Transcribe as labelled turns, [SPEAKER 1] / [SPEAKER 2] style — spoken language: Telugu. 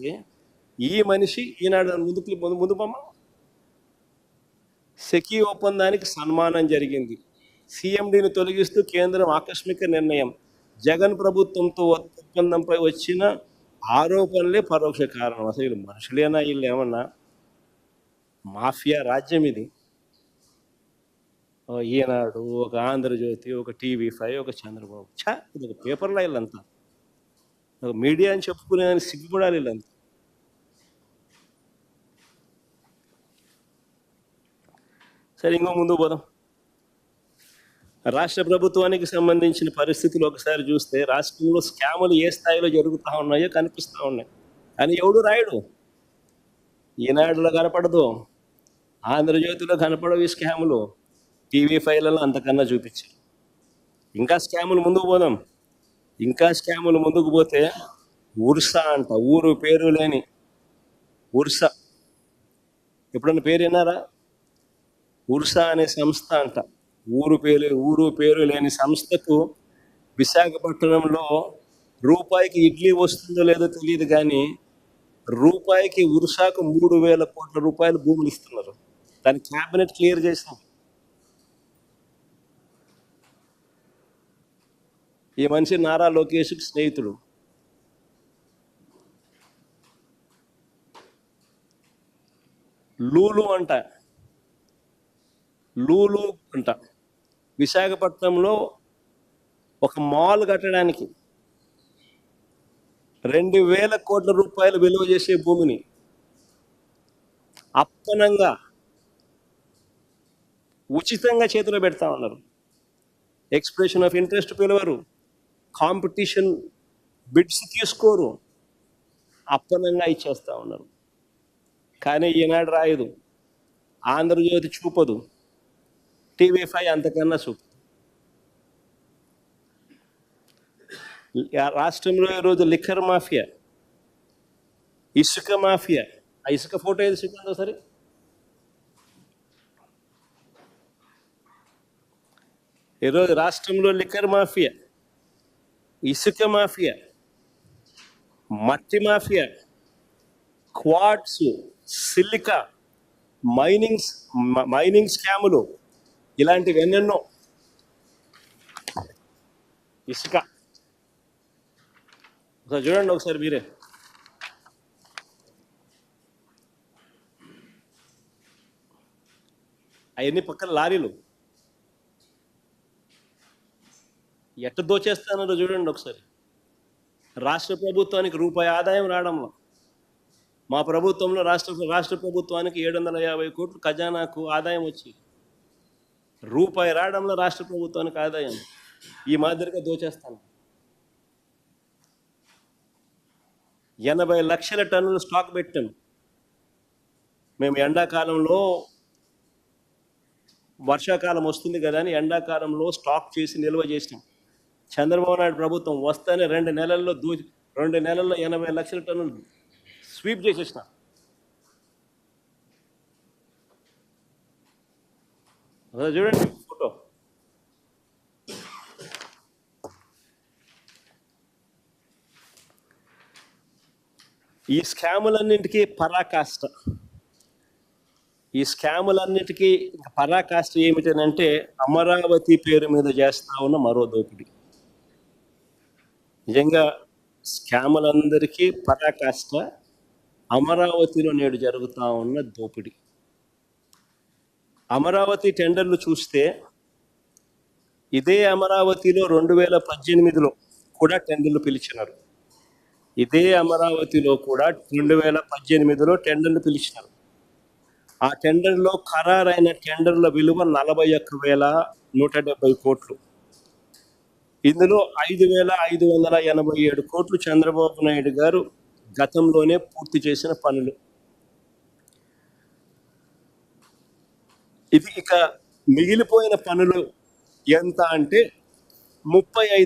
[SPEAKER 1] చూస్తే ఈ మనిషి ఈనాడు ముందుకు ముందు ముందు సెకీ ఒప్పందానికి సన్మానం జరిగింది. సీఎండీని తొలగిస్తూ కేంద్రం ఆకస్మిక నిర్ణయం. జగన్ ప్రభుత్వంతో ఒప్పందంపై వచ్చిన ఆరోపణలే పరోక్ష కారణం. అసలు వీళ్ళు మనుషులేనా వీళ్ళు ఏమన్నా? మాఫియా రాజ్యం ఇది. ఈనాడు ఒక ఆంధ్రజ్యోతి ఒక టీవీ ఫైవ్ ఒక చంద్రబాబు. ఛా! ఇది ఒక పేపర్లో వీళ్ళంతా. ఒక మీడియా అని చెప్పుకునే సిగ్గుపడాలి వీళ్ళంతా. సరే ఇంకో ముందు పోదాం. రాష్ట్ర ప్రభుత్వానికి సంబంధించిన పరిస్థితులు ఒకసారి చూస్తే రాష్ట్రంలో స్కాములు ఏ స్థాయిలో జరుగుతూ ఉన్నాయో కనిపిస్తూ ఉన్నాయి. కానీ ఎవడు రాయడు? ఈనాడులో కనపడదు. ఆంధ్రజ్యోతిలో కనపడవు ఈ స్కాములు. టీవీ ఫైవ్లలో అంతకన్నా చూపించారు. ఇంకా స్కాములు ముందుకు పోదాం. ఇంకా స్కాములు ముందుకు పోతే ఉర్సా అంట. ఊరు పేరు లేని ఉర్స. ఎప్పుడన్నా పేరు విన్నారా? ఉర్సా అనే సంస్థ అంట. ఊరు పేరు ఊరు పేరు లేని సంస్థకు విశాఖపట్నంలో రూపాయికి ఇడ్లీ వస్తుందో లేదో తెలియదు కానీ రూపాయికి ఉర్సాకు మూడు వేల కోట్ల రూపాయలు భూములు ఇస్తున్నారు. దాని క్యాబినెట్ క్లియర్ చేసాం ఈ మనిషి నారా లోకేష్కి స్నేహితుడు. లూలు అంట. లూలు అంట. విశాఖపట్నంలో ఒక మాల్ కట్టడానికి రెండు వేల కోట్ల రూపాయలు విలువ చేసే భూమిని అప్పనంగా ఉచితంగా చేతిలో పెడతా ఉన్నారు. ఎక్స్ప్రెషన్ ఆఫ్ ఇంట్రెస్ట్ పిలవరు. కాంపిటీషన్ బిడ్స్ తీసుకోరు. అప్పనంగా ఇచ్చేస్తా ఉన్నారు. కానీ ఈనాడు రాయదు. ఆంధ్రజ్యోతి చూపదు. టీవీ ఫైవ్ అంతకన్నా సూపర్. రాష్ట్రంలో ఈరోజు లిక్కర్ మాఫియా ఇసుక మాఫియా. ఆ ఇసుక ఫోటో ఏది చూపిందో సరే? ఈరోజు రాష్ట్రంలో లిక్కర్ మాఫియా ఇసుక మాఫియా మట్టి mafia quartz silica mining mining స్కాములు ఇలాంటివి ఎన్నెన్నో. ఇసుక. ఒకసారి చూడండి ఒకసారి మీరే. అవన్నీ పక్కన లారీలు. ఎట్ట దోచేస్తానో చూడండి ఒకసారి. రాష్ట్ర ప్రభుత్వానికి రూపాయి ఆదాయం రావడంలో. మా ప్రభుత్వంలో రాష్ట్ర రాష్ట్ర ప్రభుత్వానికి ఏడు వందల యాభై కోట్లు ఖజానాకు ఆదాయం వచ్చింది రూపాయి రావడంలో రాష్ట్ర ప్రభుత్వానికి ఆదాయం. ఈ మాదిరిగా దోచేస్తాను. ఎనభై లక్షల టన్నులు స్టాక్ పెట్టాం. మేము ఎండాకాలంలో వర్షాకాలం వస్తుంది కదా అని ఎండాకాలంలో స్టాక్ చేసి నిల్వ చేసినాం. చంద్రబాబు నాయుడు ప్రభుత్వం వస్తేనే రెండు నెలల్లో దూ రెండు నెలల్లో ఎనభై లక్షల టన్నులు స్వీప్ చేసేసిన. చూడండి ఫోటో. ఈ స్కాములన్నింటికీ పరాకాష్ట. ఈ స్కాములన్నిటికీ పరాకాష్ట ఏమిటనంటే అమరావతి పేరు మీద చేస్తా ఉన్న మరో దోపిడి. నిజంగా స్కాములందరికీ పరాకాష్ట అమరావతిలో నేడు జరుగుతూ ఉన్న దోపిడీ. అమరావతి టెండర్లు చూస్తే ఇదే అమరావతిలో రెండు వేల పద్దెనిమిదిలో కూడా టెండర్లు పిలిచినారు. ఇదే అమరావతిలో కూడా రెండు వేల పద్దెనిమిదిలో టెండర్లు పిలిచినారు. ఆ టెండర్లో ఖరారైన టెండర్ల విలువ నలభై ఒక్క వేల నూట డెబ్బై కోట్లు. ఇందులో ఐదు వేల ఐదు వందల ఎనభై ఏడు కోట్లు చంద్రబాబు నాయుడు గారు గతంలోనే పూర్తి చేసిన పనులు. ఇది ఇక మిగిలిపోయిన పనులు ఎంత అంటే ముప్పై ఐదు